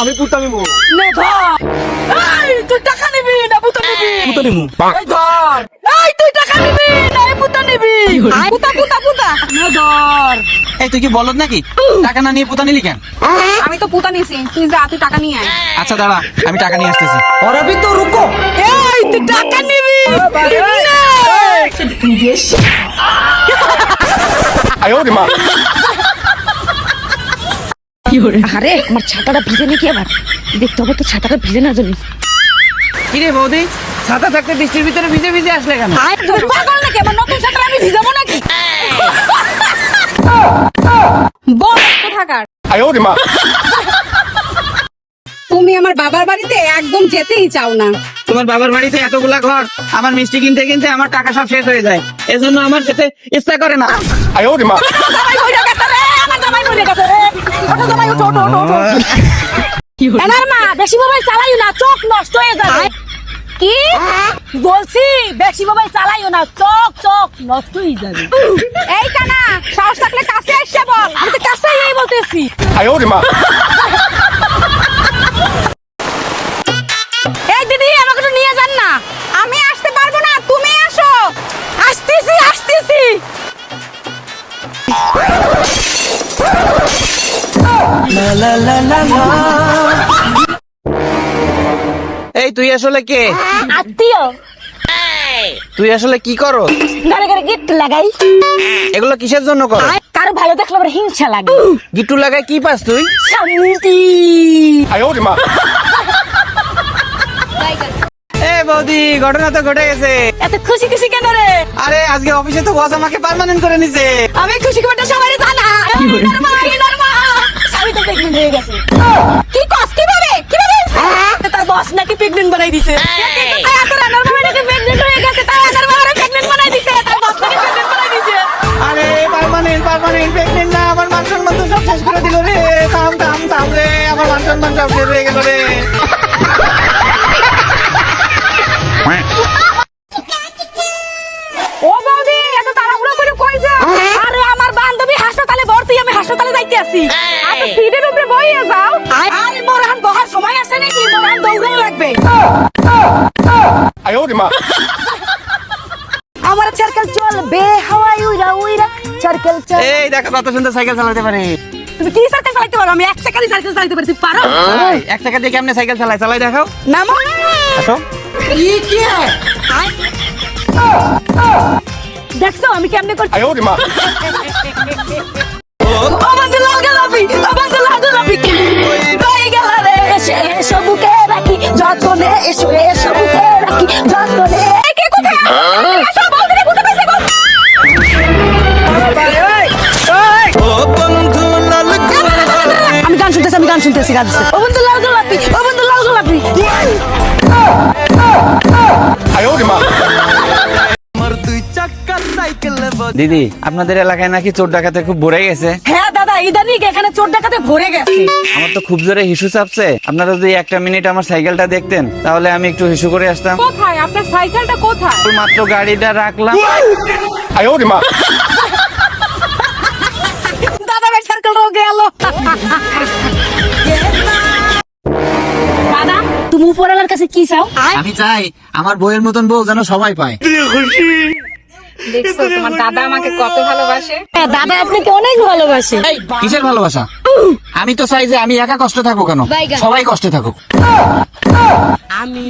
আমি পুতা তুই টাকা নিবি না নিবি? পুতা নিবো। ধর। তুই টাকা নিবি না এই নিবি? পুতা পুতা পুতা। ধর। এই তুই কি বলত নাকি? টাকা না নিয়ে পুতা নিলি কেন? আমি তো পুতা নিছি। তুই যা তুই টাকা নিয়ে আচ্ছা দাঁড়া আমি টাকা নিয়ে আসতেছি। অরবি তো রুকো। এই তুই টাকা নিবি। না। আয় মা। আরে আমার ছাতাটা ভিজে নাকি আবার? দেখতে হবে তো ছাতাটা ভিজে না জানি কিরে বৌদি ছাতা থাকতে বৃষ্টির ভিতরে ভিজে ভিজে আসলে কেন? আয় তুমি পাগল নাকি আমার নতুন ছাত্র আমি ভিজাবো নাকি? বল একটু থাকার। তুমি আমার বাবার বাড়িতে একদম যেতেই চাও না। তোমার বাবার বাড়িতে এতগুলা ঘর আমার মিষ্টি কিনতে কিনতে আমার টাকা সব শেষ হয়ে যায়। এজন্য আমার যেতে ইচ্ছা করে না। জামাই মরে গেছে রে, আমার বেশি মোবাইল চালাইও না, চোখ নষ্ট হয়ে যাবে। কি? বলছি, বেশি মোবাইল চালাইও না, চোখ চোখ নষ্ট হয়ে যাবে। এই কানা, সাহস থাকলে আমি তো কাছেই এই বলতেছি। এই তুই আসলে কে? আত্মীয়। তুই আসলে কি করো? গিট লাগাই। এগুলো কিসের জন্য করো? কারও ভালো দেখলে আবার হিংসা লাগে। গিট্টু লাগায় কি পাস তুই? শান্তি। এ বৌদি ঘটনা তো ঘটে গেছে। এত খুশি খুশি কেন রে? আরে আজকে অফিসে তো বস আমাকে পার্মানেন্ট করে নিছে। আমি খুশি খবরটা সবাই জানা। প্রেগনেন্ট হয়ে গেছে। কি কস কীভাবে? কীভাবে? তার বস নাকি প্রেগনেন্ট বানাই দিছে। এত রান্নার মামা নাকি প্রেগনেন্ট হয়ে গেছে তাই রান্নার মামা প্রেগনেন্ট বানাই দিছে তার বস নাকি প্রেগনেন্ট বানাই দিছে। আরে পার্মানেন্ট পার্মানেন্ট প্রেগনেন্ট না আমার মান সম্মান তো সব শেষ করে দিল রে। থাম থাম থাম রে আমার মান সম্মান সব শেষ হয়ে গেল রে। ও বৌদি এত তাড়াহুড়ো করে কই যা? আরে আমার বান্ধবী হাসপাতালে ভর্তি আমি হাসপাতালে যাইতে আছি উপরে যাও। আরে মোরহান বহার সময় আছে নাকি? মোরহান দৌড়ানো লাগবে। আমার সার্কেল চলবে হাওয়াই উইরা উইরা। সার্কেল চল। এই দেখো কত সুন্দর সাইকেল চালাতে পারে। তুমি কি সার্কেল চালাতে পারো? আমি এক সেকেন্ডে সার্কেল চালাতে পারি তুমি পারো? এক টাকা দিয়ে কেমনে সাইকেল চালাই? চালাই দেখাও নামো আসো। দেখছ আমি কেমনে করছি? ও বন্ধু গান শুনতেছি গান ও বন্ধু লাল গোলাপি ও বন্ধু লাল গোলাপি। দিদি আপনাদের এলাকায় নাকি চোর ডাকাতে খুব ভরে গেছে? হ্যাঁ দাদা ইদানিং এখানে চোর ডাকাতে ভরে গেছে। আমার তো খুব জোরে হিসু চাপছে। আপনারা যদি একটা মিনিট আমার সাইকেলটা দেখতেন তাহলে আমি একটু হিসু করে আসতাম। কোথায়? আপনার সাইকেলটা কোথায়? মাত্র গাড়িটা রাখলাম। দাদা ভাই সার্কেলটাও গেল। কাছে কি চাও? আমি চাই আমার বইয়ের মতন বউ যেন সবাই পায়। দেখছ তোমার দাদা আমাকে কত ভালোবাসে? হ্যাঁ, দাদা আপনাকে অনেক ভালোবাসে। কিসের ভালোবাসা? আমি তো চাই যে আমি একা কষ্ট থাকব কেন? সবাই কষ্টে থাকুক। আমি